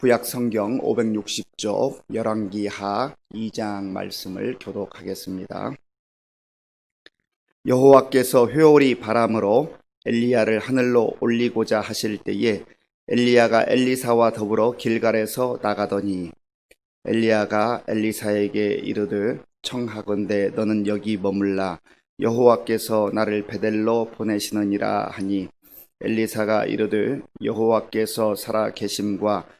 구약 성경 560쪽 열왕기하 2장 말씀을 교독하겠습니다. 여호와께서 회오리 바람으로 엘리야를 하늘로 올리고자 하실 때에 엘리야가 엘리사와 더불어 길갈에서 나가더니 엘리야가 엘리사에게 이르되 청하건대 너는 여기 머물라 여호와께서 나를 베델로 보내시느니라 하니 엘리사가 이르되 여호와께서 살아 계심과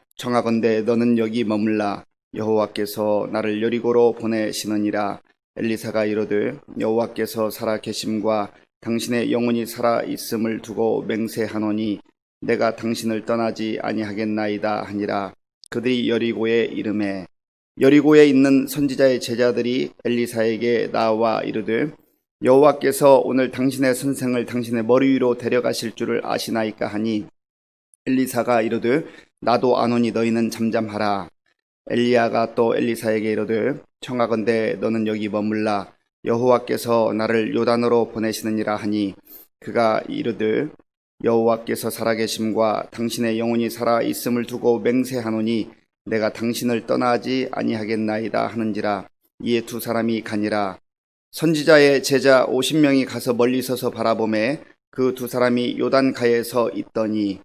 청하건대 너는 여기 머물라. 여호와께서 나를 여리고로 보내시느니라. 엘리사가 이르되 여호와께서 살아 계심과 당신의 영혼이 살아 있음을 두고 맹세하노니 내가 당신을 떠나지 아니하겠나이다 하니라. 그들이 여리고에 이름에 여리고에 있는 선지자의 제자들이 엘리사에게 나와 이르되 여호와께서 오늘 당신의 선생을 당신의 머리 위로 데려가실 줄을 아시나이까 하니 엘리사가 이르되 나도 아노니 너희는 잠잠하라. 엘리야가 또 엘리사에게 이르되 청하건대 너는 여기 머물라. 여호와께서 나를 요단으로 보내시느니라 하니 그가 이르되 여호와께서 살아계심과 당신의 영혼이 살아 있음을 두고 맹세하노니 내가 당신을 떠나지 아니하겠나이다 하는지라. 이에 두 사람이 가니라. 선지자의 제자 50명이 가서 멀리 서서 바라보매 그 두 사람이 요단가에서 있더니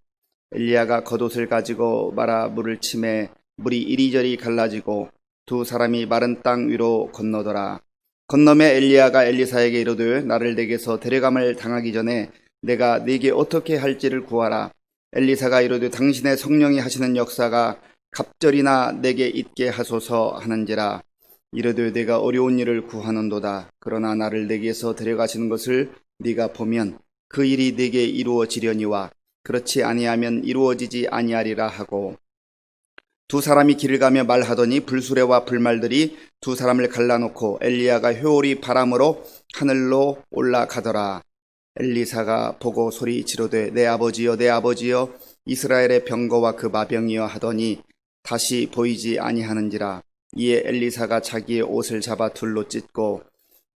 엘리야가 겉옷을 가지고 말아 물을 치매 물이 이리저리 갈라지고 두 사람이 마른 땅 위로 건너더라 건너매 엘리야가 엘리사에게 이르되 나를 내게서 데려감을 당하기 전에 내가 네게 어떻게 할지를 구하라. 엘리사가 이르되 당신의 성령이 하시는 역사가 갑절이나 내게 있게 하소서 하는지라. 이르되 내가 어려운 일을 구하는도다. 그러나 나를 내게서 데려가시는 것을 네가 보면 그 일이 네게 이루어지려니와 그렇지 아니하면 이루어지지 아니하리라 하고 두 사람이 길을 가며 말하더니 불수레와 불말들이 두 사람을 갈라놓고 엘리야가 회오리 바람으로 하늘로 올라가더라. 엘리사가 보고 소리 지르되 내 아버지여 내 아버지여 이스라엘의 병거와 그 마병이여 하더니 다시 보이지 아니하는지라 이에 엘리사가 자기의 옷을 잡아 둘로 찢고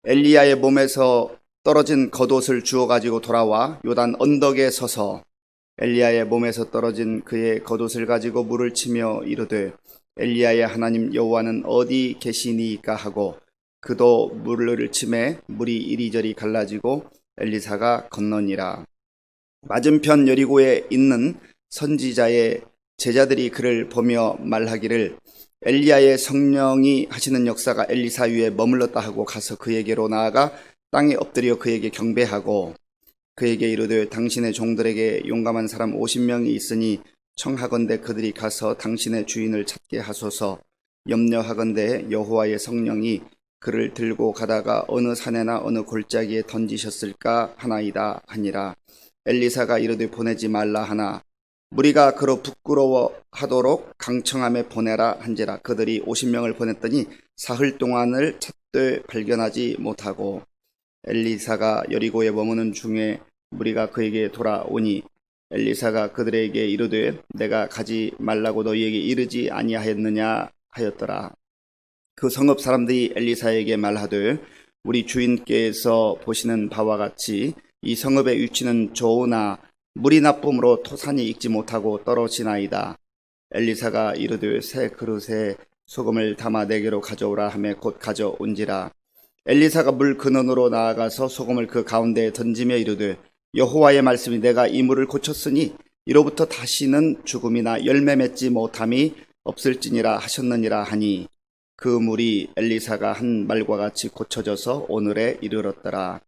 엘리야의 몸에서 떨어진 겉옷을 주워 가지고 돌아와 요단 언덕에 서서 엘리야의 몸에서 떨어진 그의 겉옷을 가지고 물을 치며 이르되 엘리야의 하나님 여호와는 어디 계시니까 하고 그도 물을 치매 물이 이리저리 갈라지고 엘리사가 건너니라. 맞은편 여리고에 있는 선지자의 제자들이 그를 보며 말하기를 엘리야의 성령이 하시는 역사가 엘리사 위에 머물렀다 하고 가서 그에게로 나아가 땅에 엎드려 그에게 경배하고 그에게 이르되 당신의 종들에게 용감한 사람 50명이 있으니 청하건대 그들이 가서 당신의 주인을 찾게 하소서. 염려하건대 여호와의 성령이 그를 들고 가다가 어느 산에나 어느 골짜기에 던지셨을까 하나이다 하니라. 엘리사가 이르되 보내지 말라 하나. 무리가 그로 부끄러워하도록 강청함에 보내라 한지라. 그들이 50명을 보냈더니 사흘 동안을 찾되 발견하지 못하고 엘리사가 여리고에 머무는 중에 무리가 그에게 돌아오니 엘리사가 그들에게 이르되 내가 가지 말라고 너희에게 이르지 아니하였느냐 하였더라. 그 성읍 사람들이 엘리사에게 말하되 우리 주인께서 보시는 바와 같이 이 성읍의 위치는 좋으나 물이 나쁨으로 토산이 익지 못하고 떨어지나이다. 엘리사가 이르되 새 그릇에 소금을 담아 내게로 가져오라 하며 곧 가져온지라. 엘리사가 물 근원으로 나아가서 소금을 그 가운데에 던지며 이르되 여호와의 말씀이 내가 이 물을 고쳤으니 이로부터 다시는 죽음이나 열매 맺지 못함이 없을지니라 하셨느니라 하니 그 물이 엘리사가 한 말과 같이 고쳐져서 오늘에 이르렀더라.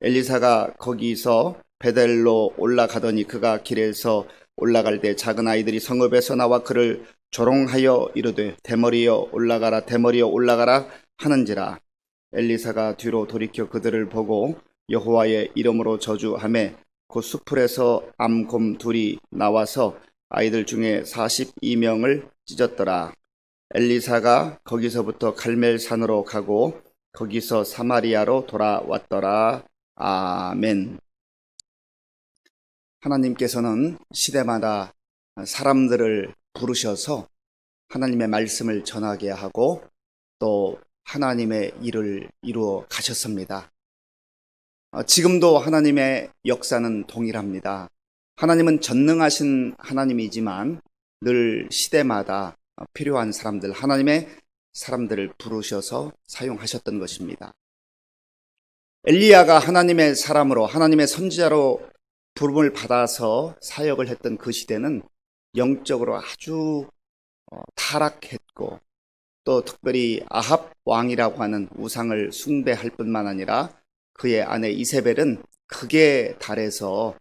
엘리사가 거기서 베델로 올라가더니 그가 길에서 올라갈 때 작은 아이들이 성읍에서 나와 그를 조롱하여 이르되 대머리여 올라가라 대머리여 올라가라 하는지라 엘리사가 뒤로 돌이켜 그들을 보고 여호와의 이름으로 저주하매 그 수풀에서 암곰 둘이 나와서 아이들 중에 42명을 찢었더라. 엘리사가 거기서부터 갈멜산으로 가고 거기서 사마리아로 돌아왔더라. 아멘. 하나님께서는 시대마다 사람들을 부르셔서 하나님의 말씀을 전하게 하고 또 하나님의 일을 이루어 가셨습니다. 어, 지금도 하나님의 역사는 동일합니다. 하나님은 전능하신 하나님이지만 늘 시대마다 필요한 사람들, 하나님의 사람들을 부르셔서 사용하셨던 것입니다. 엘리야가 하나님의 사람으로, 하나님의 선지자로 부름을 받아서 사역을 했던 그 시대는 영적으로 아주 어, 타락했고 또 특별히 아합 왕이라고 하는 우상을 숭배할 뿐만 아니라 그의 아내 이세벨은 극에 달해서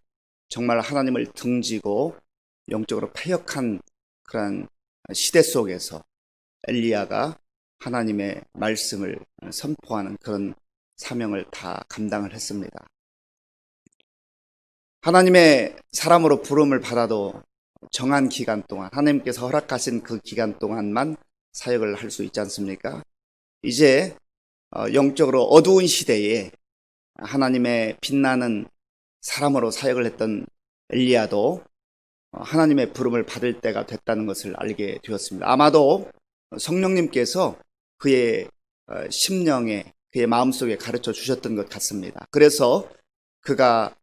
정말 하나님을 등지고 영적으로 패역한 그런 시대 속에서 엘리야가 하나님의 말씀을 선포하는 그런 사명을 다 감당을 했습니다. 하나님의 사람으로 부름을 받아도 정한 기간 동안 하나님께서 허락하신 그 기간 동안만 사역을 할 수 있지 않습니까? 이제 어, 영적으로 어두운 시대에 하나님의 빛나는 사람으로 사역을 했던 엘리야도 어, 하나님의 부름을 받을 때가 됐다는 것을 알게 되었습니다. 아마도 성령님께서 그의 어, 심령에 그의 마음속에 가르쳐 주셨던 것 같습니다. 그래서 그가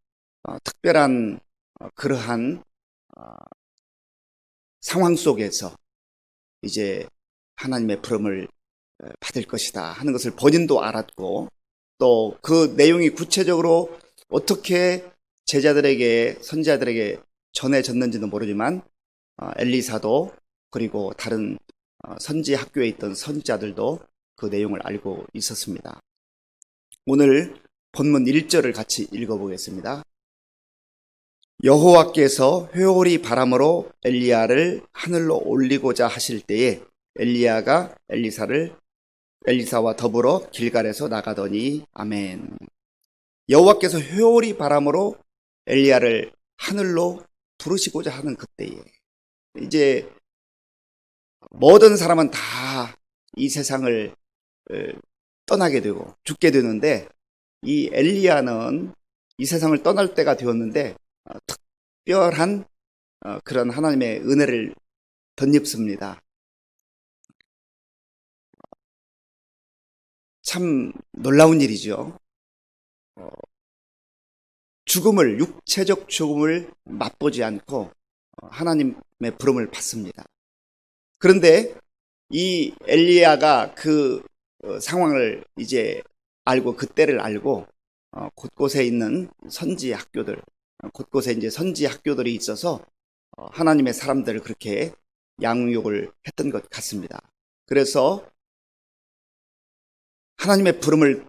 특별한 그러한 상황 속에서 이제 하나님의 부름을 받을 것이다 하는 것을 본인도 알았고 또 그 내용이 구체적으로 어떻게 제자들에게 선지자들에게 전해졌는지는 모르지만 어, 엘리사도 그리고 다른 어, 선지 학교에 있던 선지자들도 그 내용을 알고 있었습니다. 오늘 본문 1절을 같이 읽어보겠습니다. 여호와께서 회오리 바람으로 엘리야를 하늘로 올리고자 하실 때에 엘리야가 엘리사를 엘리사와 더불어 길갈에서 나가더니 아멘. 여호와께서 회오리 바람으로 엘리야를 하늘로 부르시고자 하는 그때에 이제 모든 사람은 다 이 세상을 떠나게 되고 죽게 되는데 이 엘리야는 이 세상을 떠날 때가 되었는데 어, 특별한 어, 그런 하나님의 은혜를 덧입습니다. 참 놀라운 일이죠. 어, 죽음을, 육체적 죽음을 맛보지 않고 하나님의 부름을 받습니다. 그런데 이 엘리야가 그 상황을 이제 알고 그때를 알고 곳곳에 있는 선지 학교들 곳곳에 이제 선지 학교들이 있어서 어, 하나님의 사람들을 그렇게 양육을 했던 것 같습니다. 그래서 하나님의 부름을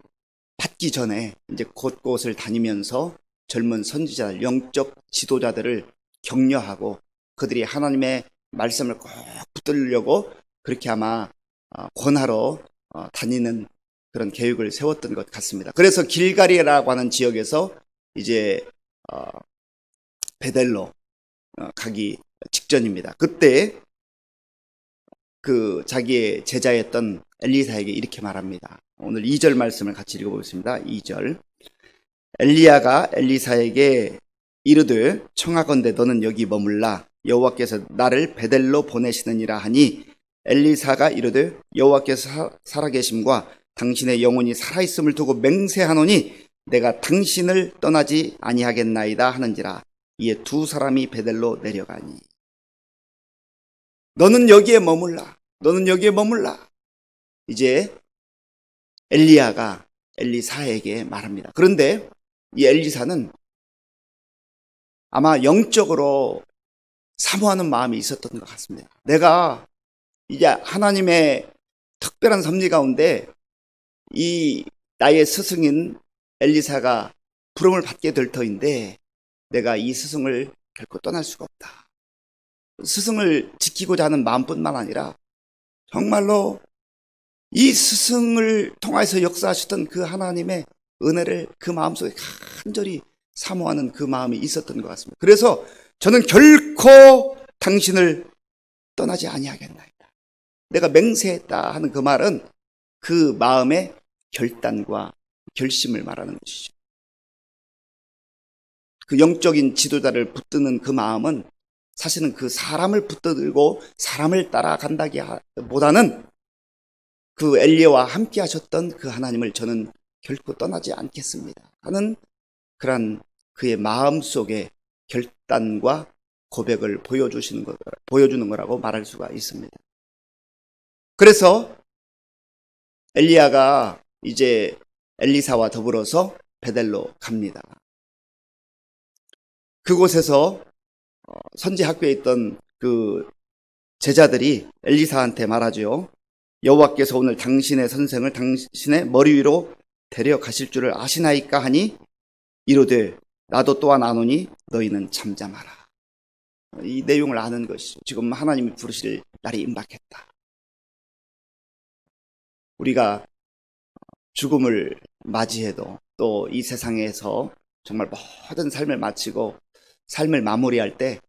받기 전에 이제 곳곳을 다니면서 젊은 선지자들, 영적 지도자들을 격려하고 그들이 하나님의 말씀을 꼭 붙들려고 그렇게 아마 어, 권하러 어, 다니는 그런 계획을 세웠던 것 같습니다. 그래서 길가리라고 하는 지역에서 이제 어, 베델로 어, 가기 직전입니다. 그때 그 자기의 제자였던 엘리사에게 이렇게 말합니다. 오늘 2절 말씀을 같이 읽어보겠습니다. 2절. 엘리야가 엘리사에게 이르되 청하건대 너는 여기 머물라. 여호와께서 나를 베델로 보내시느니라 하니 엘리사가 이르되 여호와께서 사- 살아계심과 당신의 영혼이 살아있음을 두고 맹세하노니 내가 당신을 떠나지 아니하겠나이다 하는지라. 이에 두 사람이 베델로 내려가니. 너는 여기에 머물라. 너는 여기에 머물라. 이제 엘리야가 엘리사에게 말합니다. 그런데 이 엘리사는 아마 영적으로 사모하는 마음이 있었던 것 같습니다. 내가 이제 하나님의 특별한 섭리 가운데 이 나의 스승인 엘리사가 부름을 받게 될 터인데 내가 이 스승을 결코 떠날 수가 없다. 스승을 지키고자 하는 마음뿐만 아니라 정말로 이 스승을 통해서 역사하셨던 그 하나님의 은혜를 그 마음속에 간절히 사모하는 그 마음이 있었던 것 같습니다. 그래서 저는 결코 당신을 떠나지 아니하겠나이다. 내가 맹세했다 하는 그 말은 그 마음의 결단과 결심을 말하는 것이죠. 그 영적인 지도자를 붙드는 그 마음은 사실은 그 사람을 붙들고 사람을 따라간다기보다는 그 엘리야와 함께 하셨던 그 하나님을 저는 결코 떠나지 않겠습니다. 하는 그런 그의 마음 속의 결단과 고백을 보여주시는 것, 보여주는 거라고 말할 수가 있습니다. 그래서 엘리야가 이제 엘리사와 더불어서 베델로 갑니다. 그곳에서 어, 선지 학교에 있던 그 제자들이 엘리사한테 말하죠. 여호와께서 오늘 당신의 선생을 당신의 머리 위로 데려가실 줄을 아시나이까 하니 이르되 나도 또한 아노니 너희는 잠잠하라. 이 내용을 아는 것이죠. 지금 하나님이 부르실 날이 임박했다. 우리가 죽음을 맞이해도 또 이 세상에서 정말 모든 삶을 마치고 삶을 마무리할 때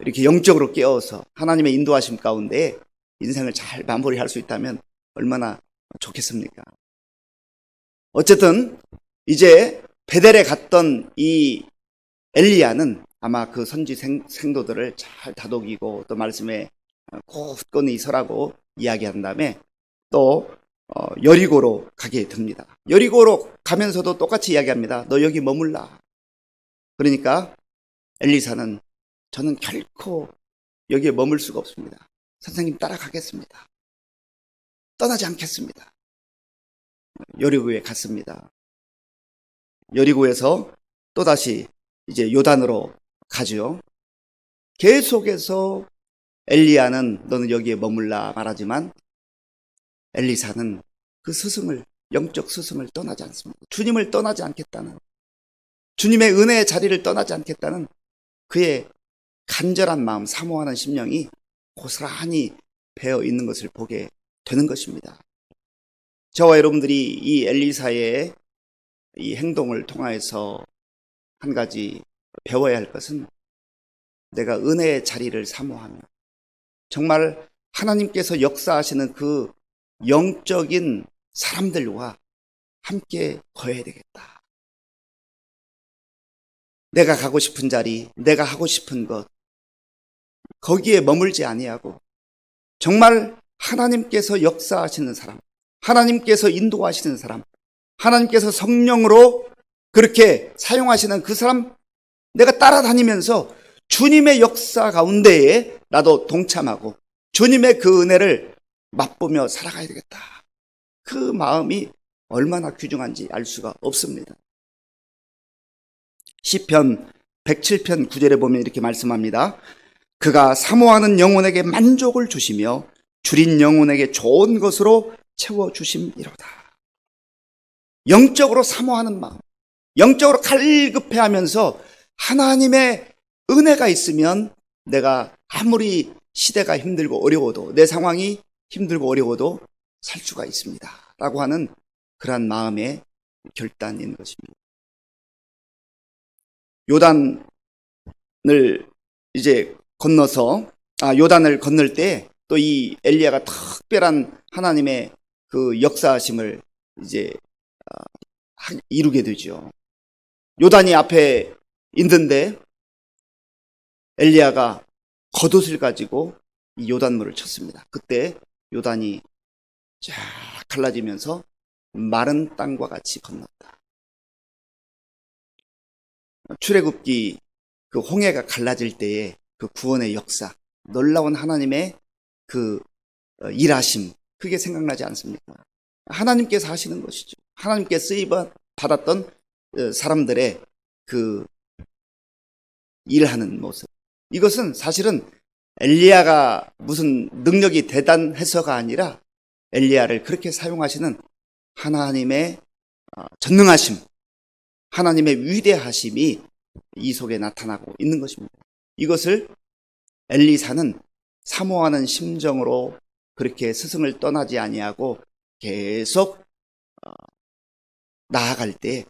이렇게 영적으로 깨어서 하나님의 인도하심 가운데 인생을 잘 마무리할 수 있다면 얼마나 좋겠습니까? 어쨌든 이제 베델에 갔던 이 엘리야는 아마 그 선지 생, 생도들을 잘 다독이고 또 말씀에 굳건히 서라고 이야기한 다음에 또 어, 여리고로 가게 됩니다. 여리고로 가면서도 똑같이 이야기합니다. 너 여기 머물라. 그러니까 엘리사는 저는 결코 여기에 머물 수가 없습니다. 선생님 따라가겠습니다. 떠나지 않겠습니다. 여리고에 갔습니다. 여리고에서 또다시 이제 요단으로 가죠. 계속해서 엘리야는 너는 여기에 머물라 말하지만 엘리사는 그 스승을 영적 스승을 떠나지 않습니다. 주님을 떠나지 않겠다는 주님의 은혜의 자리를 떠나지 않겠다는 그의 간절한 마음 사모하는 심령이 고스란히 배어 있는 것을 보게 되는 것입니다. 저와 여러분들이 이 엘리사의 이 행동을 통하여서 한 가지 배워야 할 것은 내가 은혜의 자리를 사모하며 정말 하나님께서 역사하시는 그 영적인 사람들과 함께 거해야 되겠다. 내가 가고 싶은 자리, 내가 하고 싶은 것, 거기에 머물지 아니하고 정말 하나님께서 역사하시는 사람, 하나님께서 인도하시는 사람, 하나님께서 성령으로 그렇게 사용하시는 그 사람 내가 따라다니면서 주님의 역사 가운데에 나도 동참하고 주님의 그 은혜를 맛보며 살아가야 되겠다. 그 마음이 얼마나 귀중한지 알 수가 없습니다. 시편 107편 9절에 보면 이렇게 말씀합니다. 그가 사모하는 영혼에게 만족을 주시며 줄인 영혼에게 좋은 것으로 채워 주심이로다. 영적으로 사모하는 마음, 영적으로 갈급해 하면서 하나님의 은혜가 있으면 내가 아무리 시대가 힘들고 어려워도 내 상황이 힘들고 어려워도 살 수가 있습니다. 라고 하는 그러한 마음의 결단인 것입니다. 요단을 이제 건너서 아 요단을 건널 때 또 이 엘리야가 특별한 하나님의 그 역사하심을 이제 아, 하- 이루게 되죠. 요단이 앞에 있는데 엘리야가 겉옷을 가지고 이 요단물을 쳤습니다. 그때 요단이 쫙 갈라지면서 마른 땅과 같이 건넜다. 출애굽기 그 홍해가 갈라질 때의 그 구원의 역사, 놀라운 하나님의 그 어, 일하심, 그게 생각나지 않습니까? 하나님께서 하시는 것이죠. 하나님께 쓰임 받았던 어, 사람들의 그 일하는 모습. 이것은 사실은 엘리야가 무슨 능력이 대단해서가 아니라 엘리야를 그렇게 사용하시는 하나님의 어, 전능하심, 하나님의 위대하심이 이 속에 나타나고 있는 것입니다. 이것을 엘리사는 사모하는 심정으로 그렇게 스승을 떠나지 아니하고 계속 어, 나아갈 때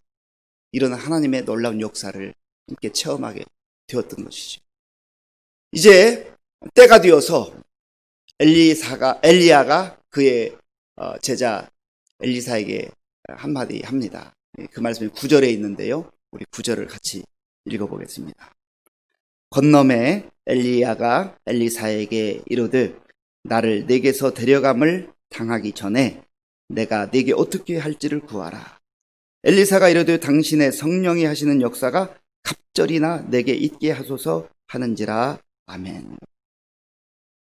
이런 하나님의 놀라운 역사를 함께 체험하게 되었던 것이죠. 이제 때가 되어서 엘리사가 엘리야가 그의 어, 제자 엘리사에게 한마디 합니다. 그 말씀이 구절에 있는데요. 우리 구절을 같이 읽어보겠습니다. 건너매 엘리야가 엘리사에게 이르되 나를 내게서 데려감을 당하기 전에 내가 내게 어떻게 할지를 구하라. 엘리사가 이르되 당신의 성령이 하시는 역사가 갑절이나 내게 있게 하소서 하는지라. 아멘.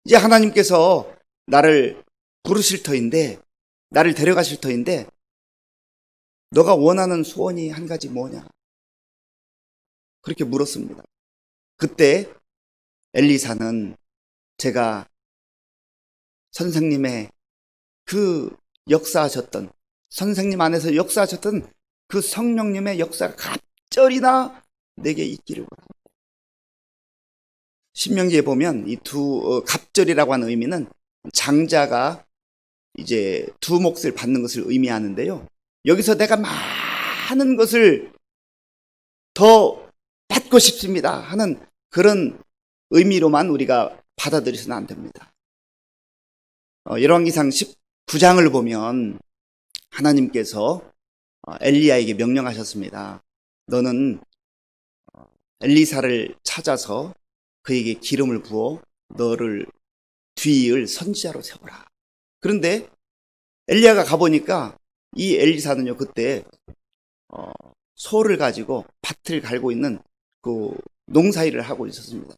이제 하나님께서 나를 부르실 터인데, 나를 데려가실 터인데, 너가 원하는 소원이 한 가지 뭐냐? 그렇게 물었습니다. 그때 엘리사는 제가 선생님의 그 역사하셨던, 선생님 안에서 역사하셨던 그 성령님의 역사가 갑절이나 내게 있기를 원합니다. 신명기에 보면 이 두 갑절이라고 하는 의미는 장자가 이제 두 몫을 받는 것을 의미하는데요. 여기서 내가 많은 것을 더 받고 싶습니다 하는 그런 의미로만 우리가 받아들여서는 안 됩니다. 어, 열왕기상 19장을 보면 하나님께서 어, 엘리야에게 명령하셨습니다. 너는 어, 엘리사를 찾아서 그에게 기름을 부어 너를 뒤을 선지자로 세워라. 그런데 엘리야가 가보니까 이 엘리사는요 그때 어, 소를 가지고 밭을 갈고 있는 그 농사일을 하고 있었습니다.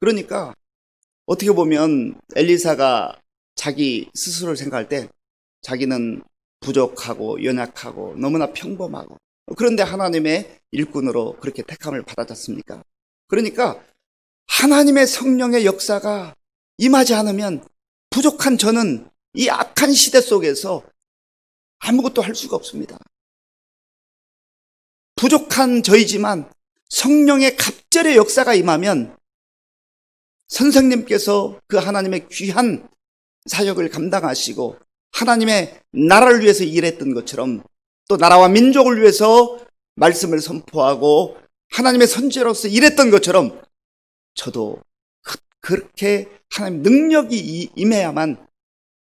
그러니까 어떻게 보면 엘리사가 자기 스스로를 생각할 때 자기는 부족하고 연약하고 너무나 평범하고 그런데 하나님의 일꾼으로 그렇게 택함을 받았지 않습니까? 그러니까 하나님의 성령의 역사가 임하지 않으면 부족한 저는 이 악한 시대 속에서 아무것도 할 수가 없습니다. 부족한 저이지만 성령의 갑절의 역사가 임하면 선생님께서 그 하나님의 귀한 사역을 감당하시고 하나님의 나라를 위해서 일했던 것처럼 또 나라와 민족을 위해서 말씀을 선포하고 하나님의 선지로서 일했던 것처럼 저도 그- 그렇게 하나님 능력이 임해야만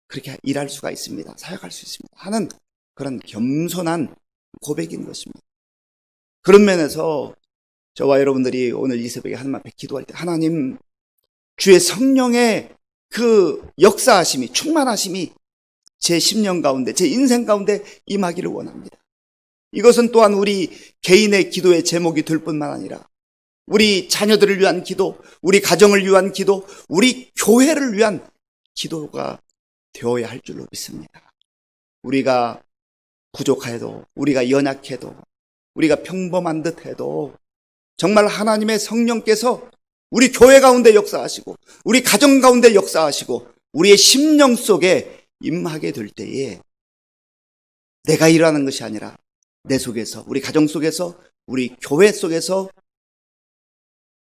그렇게 일할 수가 있습니다. 사역할 수 있습니다. 하는 그런 겸손한 고백인 것입니다. 그런 면에서 저와 여러분들이 오늘 이 새벽에 하나님 앞에 기도할 때 하나님 주의 성령의 그 역사하심이 충만하심이 제 10년 가운데 제 인생 가운데 임하기를 원합니다. 이것은 또한 우리 개인의 기도의 제목이 될 뿐만 아니라 우리 자녀들을 위한 기도, 우리 가정을 위한 기도, 우리 교회를 위한 기도가 되어야 할 줄로 믿습니다. 우리가 부족해도, 우리가 연약해도, 우리가 평범한 듯 해도 정말 하나님의 성령께서 우리 교회 가운데 역사하시고, 우리 가정 가운데 역사하시고, 우리의 심령 속에 임하게 될 때에 내가 일하는 것이 아니라 내 속에서, 우리 가정 속에서, 우리 교회 속에서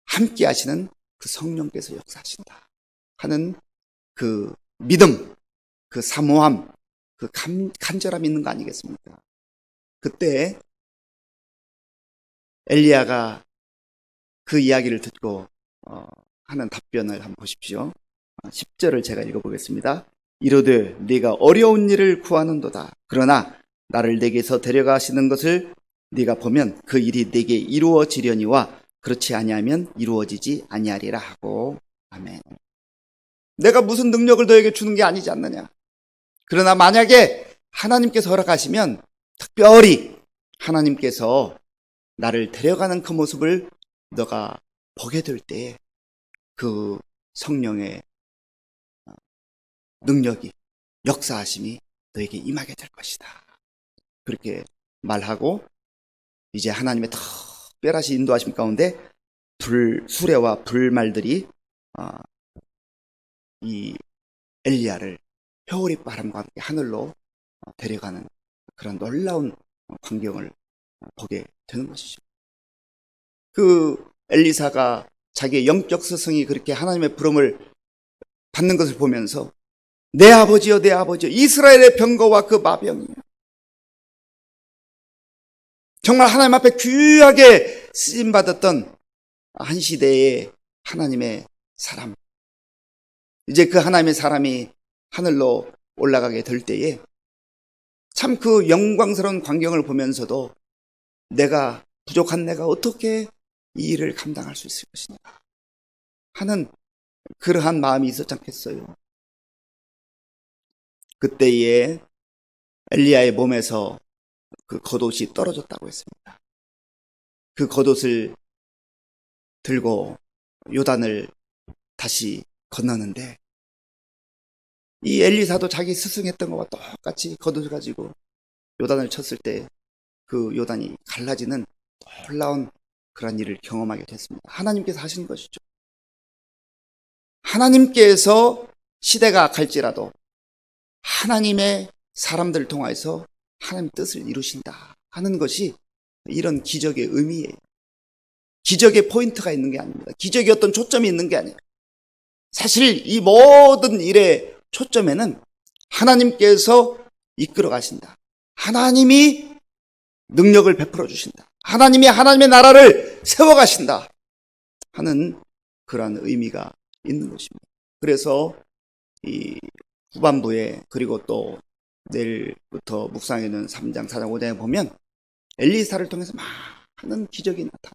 함께 하시는 그 성령께서 역사하신다 하는 그 믿음, 그 사모함, 그 간, 간절함이 있는 거 아니겠습니까? 그때 엘리야가 그 이야기를 듣고 어, 하는 답변을 한번 보십시오. 10절을 제가 읽어보겠습니다. 이르되 네가 어려운 일을 구하는도다. 그러나 나를 내게서 데려가시는 것을 네가 보면 그 일이 네게 이루어지려니와 그렇지 아니하면 이루어지지 아니하리라 하고 아멘. 내가 무슨 능력을 너에게 주는 게 아니지 않느냐. 그러나 만약에 하나님께서 허락하시면 특별히 하나님께서 나를 데려가는 그 모습을 너가 보게 될 때에 그 성령의 어, 능력이 역사하심이 너에게 임하게 될 것이다. 그렇게 말하고 이제 하나님의 특별하신 인도하심 가운데 불 수레와 불말들이 어, 이 엘리야를 회오리 바람과 함께 하늘로 어, 데려가는 그런 놀라운 광경을 보게 되는 것이죠. 그 엘리사가 자기의 영적 스승이 그렇게 하나님의 부름을 받는 것을 보면서 내 아버지여 내 아버지여 이스라엘의 병거와 그 마병이요. 정말 하나님 앞에 귀하게 쓰임 받았던 한 시대의 하나님의 사람. 이제 그 하나님의 사람이 하늘로 올라가게 될 때에 참 그 영광스러운 광경을 보면서도 내가 부족한 내가 어떻게 이 일을 감당할 수 있을 것이냐 하는 그러한 마음이 있었지 않겠어요. 그때에 엘리야의 몸에서 그 겉옷이 떨어졌다고 했습니다. 그 겉옷을 들고 요단을 다시 건너는데 이 엘리사도 자기 스승했던 것과 똑같이 겉옷을 가지고 요단을 쳤을 때 그 요단이 갈라지는 놀라운 그런 일을 경험하게 됐습니다. 하나님께서 하신 것이죠. 하나님께서 시대가 갈지라도 하나님의 사람들을 통해서 하나님 뜻을 이루신다 하는 것이 이런 기적의 의미예요. 기적의 포인트가 있는 게 아닙니다. 기적이 어떤 초점이 있는 게 아니에요. 사실 이 모든 일의 초점에는 하나님께서 이끌어 가신다. 하나님이 능력을 베풀어 주신다. 하나님이 하나님의 나라를 세워 가신다. 하는 그러한 의미가 있는 것입니다. 그래서 이 후반부에 그리고 또 내일부터 묵상에는 3장, 4장, 5장에 보면 엘리사를 통해서 많은 기적이 나타나.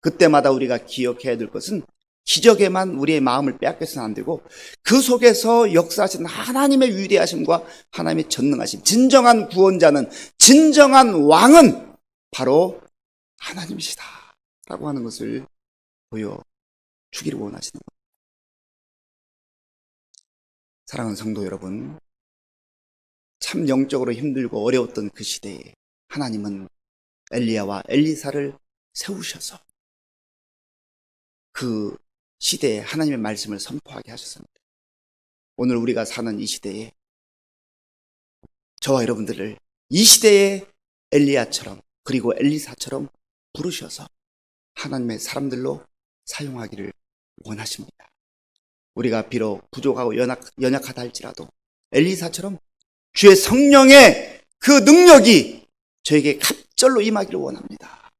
그때마다 우리가 기억해야 될 것은 기적에만 우리의 마음을 빼앗겨서는 안 되고 그 속에서 역사하신 하나님의 위대하심과 하나님의 전능하심, 진정한 구원자는 진정한 왕은 바로 하나님이시다. 라고 하는 것을 보여주기를 원하시는 겁니다. 사랑하는 성도 여러분, 참 영적으로 힘들고 어려웠던 그 시대에 하나님은 엘리야와 엘리사를 세우셔서 그 시대에 하나님의 말씀을 선포하게 하셨습니다. 오늘 우리가 사는 이 시대에 저와 여러분들을 이 시대의 엘리야처럼 그리고 엘리사처럼 부르셔서 하나님의 사람들로 사용하기를 원하십니다. 우리가 비록 부족하고 연약, 연약하다 할지라도 엘리사처럼 주의 성령의 그 능력이 저에게 갑절로 임하기를 원합니다.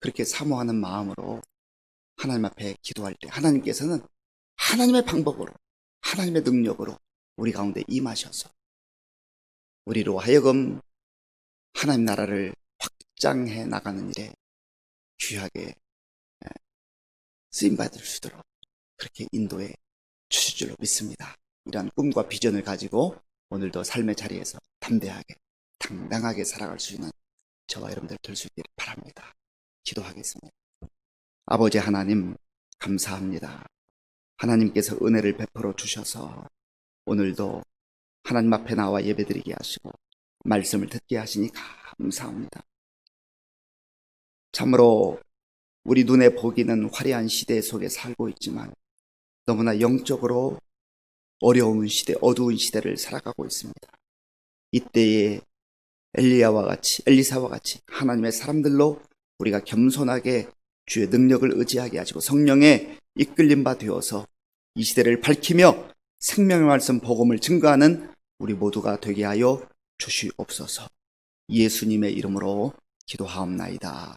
그렇게 사모하는 마음으로 하나님 앞에 기도할 때 하나님께서는 하나님의 방법으로 하나님의 능력으로 우리 가운데 임하셔서 우리로 하여금 하나님 나라를 확장해 나가는 일에 귀하게 쓰임 받을 수 있도록 그렇게 인도해 주실 줄로 믿습니다. 이러한 꿈과 비전을 가지고 오늘도 삶의 자리에서 담대하게 당당하게 살아갈 수 있는 저와 여러분들 될 수 있기를 바랍니다. 기도하겠습니다. 아버지 하나님 감사합니다. 하나님께서 은혜를 베풀어 주셔서 오늘도 하나님 앞에 나와 예배드리게 하시고 말씀을 듣게 하시니 감사합니다. 참으로 우리 눈에 보기는 화려한 시대 속에 살고 있지만 너무나 영적으로 어려운 시대, 어두운 시대를 살아가고 있습니다. 이때에 엘리야와 같이, 엘리사와 같이 하나님의 사람들로 우리가 겸손하게 주의 능력을 의지하게 하시고 성령의 이끌림 바 되어서 이 시대를 밝히며 생명의 말씀 복음을 증거하는 우리 모두가 되게 하여 주시옵소서. 예수님의 이름으로 기도하옵나이다.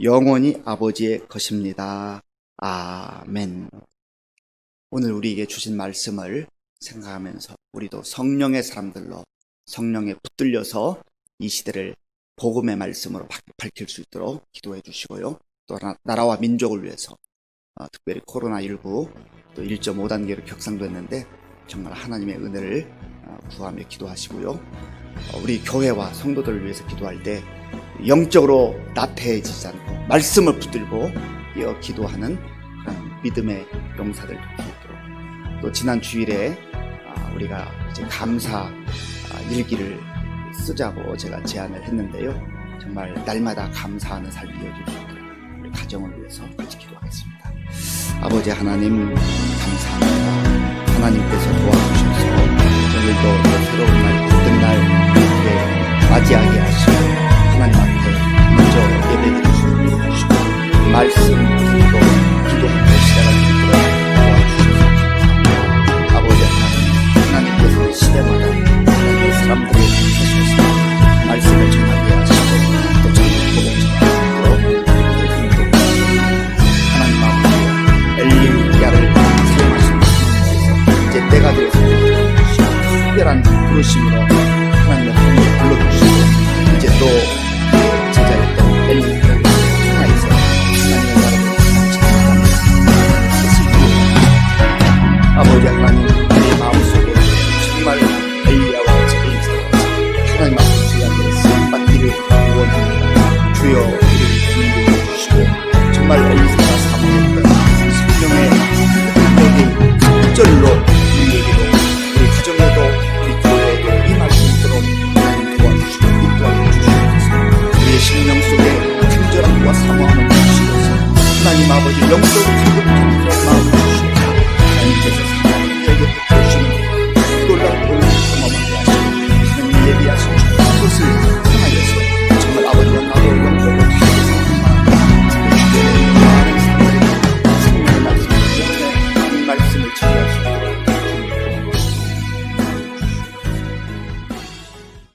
영원히 아버지의 것입니다. 아멘. 오늘 우리에게 주신 말씀을 생각하면서 우리도 성령의 사람들로 성령에 붙들려서 이 시대를 복음의 말씀으로 밝- 밝힐 수 있도록 기도해 주시고요. 또 나- 나라와 민족을 위해서 어, 특별히 코로나19 또 1.5단계로 격상됐는데 정말 하나님의 은혜를 어, 구하며 기도하시고요. 어, 우리 교회와 성도들을 위해서 기도할 때 영적으로 나태해지지 않고 말씀을 붙들고 이어 기도하는 그런 믿음의 용사들 있도록 또 지난 주일에 아, 우리가 이제 감사 아, 일기를 쓰자고 제가 제안을 했는데요. 정말 날마다 감사하는 삶이 이어질 수 있도록 우리 가정을 위해서 같이 기도하겠습니다. 아버지 하나님 감사합니다. 하나님께서 도와주셔서 오늘도 또 새로운 날, 같은 날 이렇게 맞이하게 하시고 하나님 앞에 먼저 있도록 해주시고 말씀 듣고 기도하고 시작을 도와주셔서. 아버지 하나님 하나님께서 시대마다 하나님의 사람들을 하셔서 말씀을 전하게 하시고 또 전복복을 전하도록 하나님 아버지 엘리야를 사용하시는 하나님께서 이제 때가 되어서 특별한 부르심으로 하나님의 불러주시고 이제 또 아버지 하나님 내 마음속에 정말 엘리야와 제인사 하나님 앞에 주야께 쓰임받기를 원합니다 주여 우리를 인도해 주시고 정말 엘리사가 사모했던 성령의 능력이 극절로 우리에게도 우리 가정에도 우리 교회에도 임할 수 있도록 하나님 도와주시고 인도하여 주시옵소서. 우리의 심령 속에 간절함과 사모함을 주시옵소서. 하나님 아버지 영적으로